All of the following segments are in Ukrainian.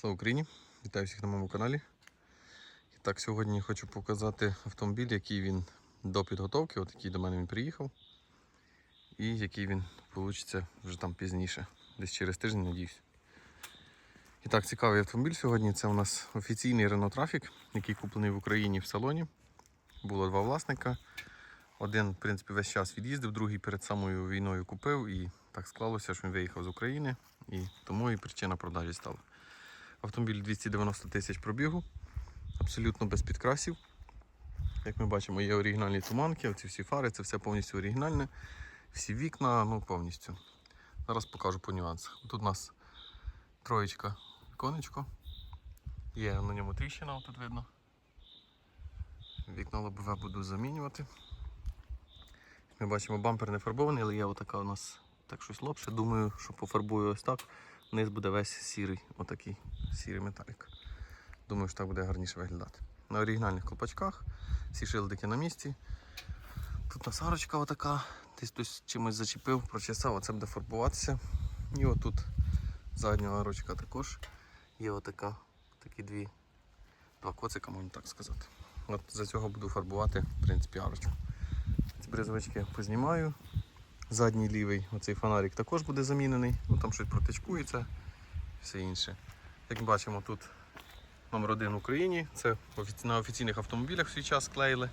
Слава Україні! Вітаю всіх на моєму каналі. І так, сьогодні хочу показати автомобіль, який він до підготовки, от який до мене він приїхав. І який він вийде вже там пізніше, десь через тиждень, надіюсь. І так, цікавий автомобіль сьогодні. Це у нас офіційний Renault Traffic, який куплений в Україні в салоні. Було два власника. Один, в принципі, весь час від'їздив, другий перед самою війною купив і так склалося, що він виїхав з України, і тому і причина продажі стала. Автомобіль 290 тисяч пробігу, абсолютно без підкрасів. Як ми бачимо, є оригінальні туманки, оці всі фари, це все повністю оригінальне. Всі вікна, ну повністю. Зараз покажу по нюансах. Тут у нас троєчка віконечко. Є на ньому тріщина, тут видно. Вікно лобове буду замінювати. Ми бачимо, бампер не фарбований, але є отака у нас так щось лопше. Думаю, що пофарбую ось так. Низ буде весь сірий, отакий сірий металік. Думаю, що так буде гарніше виглядати. На оригінальних колпачках, всі шилдики на місці. Тут у нас арочка отака, десь хтось чимось зачепив, прочесав, оце буде фарбуватися. І отут задня арочка також. Є отака, такі дві, два коцика, можна так сказати. От за цього буду фарбувати, в принципі, арочку. Ці бризовички познімаю. Задній лівий оцей фонарик також буде замінений. Ну там щось протичкується, все інше. Як бачимо, тут номер один в Україні. Це на офіційних автомобілях в свій час клеїли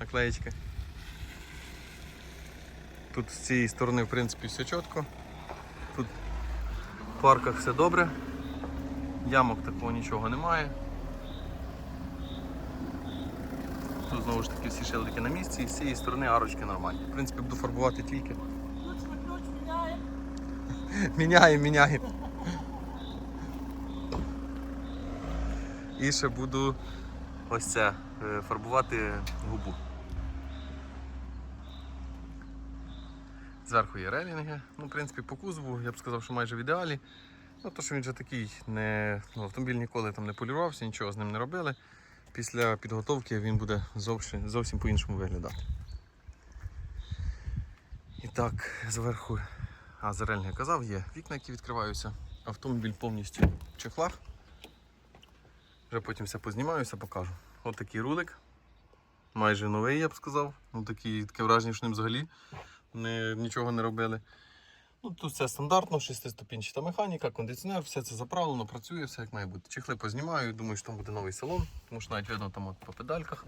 наклеєчки. Тут з цієї сторони, в принципі, все чітко. Тут в парках все добре. Ямок такого нічого немає. Тут знову ж таки всі шилдики на місці і з цієї сторони арочки нормальні. В принципі, буду фарбувати тільки. Міняємо, міняємо. І ще буду ось це е, фарбувати губу. Зверху є релінги. Ну, в принципі, по кузову я б сказав, що майже в ідеалі. Ну, то, що він вже такий, не... ну, автомобіль ніколи там не полірувався, нічого з ним не робили. Після підготовки він буде зовсім, зовсім по-іншому виглядати. І так, зверху, а зерельник я казав, є вікна, які відкриваються. Автомобіль повністю в чехлах. Вже потім все познімаю, все покажу. Ось такий рулик. Майже новий, я б сказав. Ну, такий, таке враження, що ним взагалі не, нічого не робили. Ну, тут все стандартно, шестиступінчата механіка, кондиціонер, все це заправлено, працює, все як має бути. Чехли познімаю, думаю, що там буде новий салон, тому що навіть видно там от по педальках,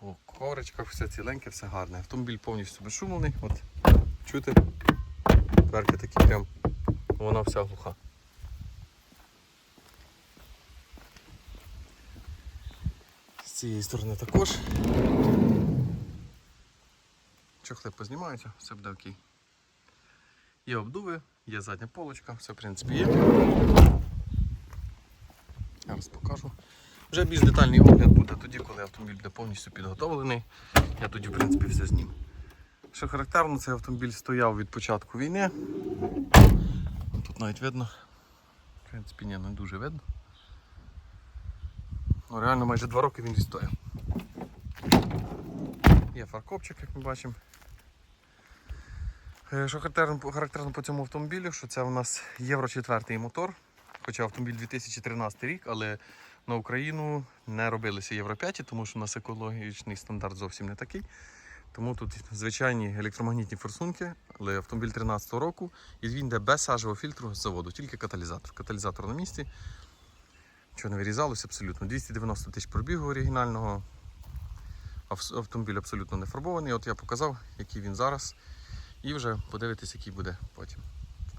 по корочках, все ціленьке, все гарне. Автомобіль повністю безшумний. От, чути, дверки такі прям, вона вся глуха. З цієї сторони також. Чохли познімаються, все буде окей. Є обдуви, є задня полочка, все в принципі є. Я вас покажу. Вже більш детальний огляд буде тоді, коли автомобіль буде повністю підготовлений. Я тоді, в принципі, все зніму. Що характерно, цей автомобіль стояв від початку війни. Тут навіть видно. В принципі, ні, не дуже видно. Ну, реально майже два роки він відстояв. Є фаркопчик, як ми бачимо. Е, Що характерно, характерно по цьому автомобілю, що це у нас Євро 4 мотор, хоча автомобіль 2013 рік, але на Україну не робилися Євро 5, тому що у нас екологічний стандарт зовсім не такий. Тому тут звичайні електромагнітні форсунки, але автомобіль 13 року, і він йде без сажевого фільтру з заводу, тільки каталізатор. Каталізатор на місці. Нічого не вирізалося абсолютно. 290 тисяч пробігу оригінального. Автомобіль абсолютно не фарбований. От я показав, який він зараз. І вже подивитись, який буде потім.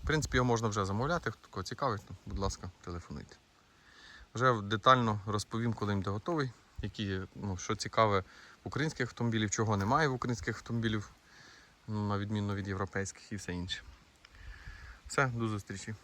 В принципі, його можна вже замовляти. Хто кого цікавить, будь ласка, телефонуйте. Вже детально розповім, коли буде готовий, які, ну, що цікаве в українських автомобілів, чого немає в українських автомобілів, ну, на відміну від європейських і все інше. Все, до зустрічі.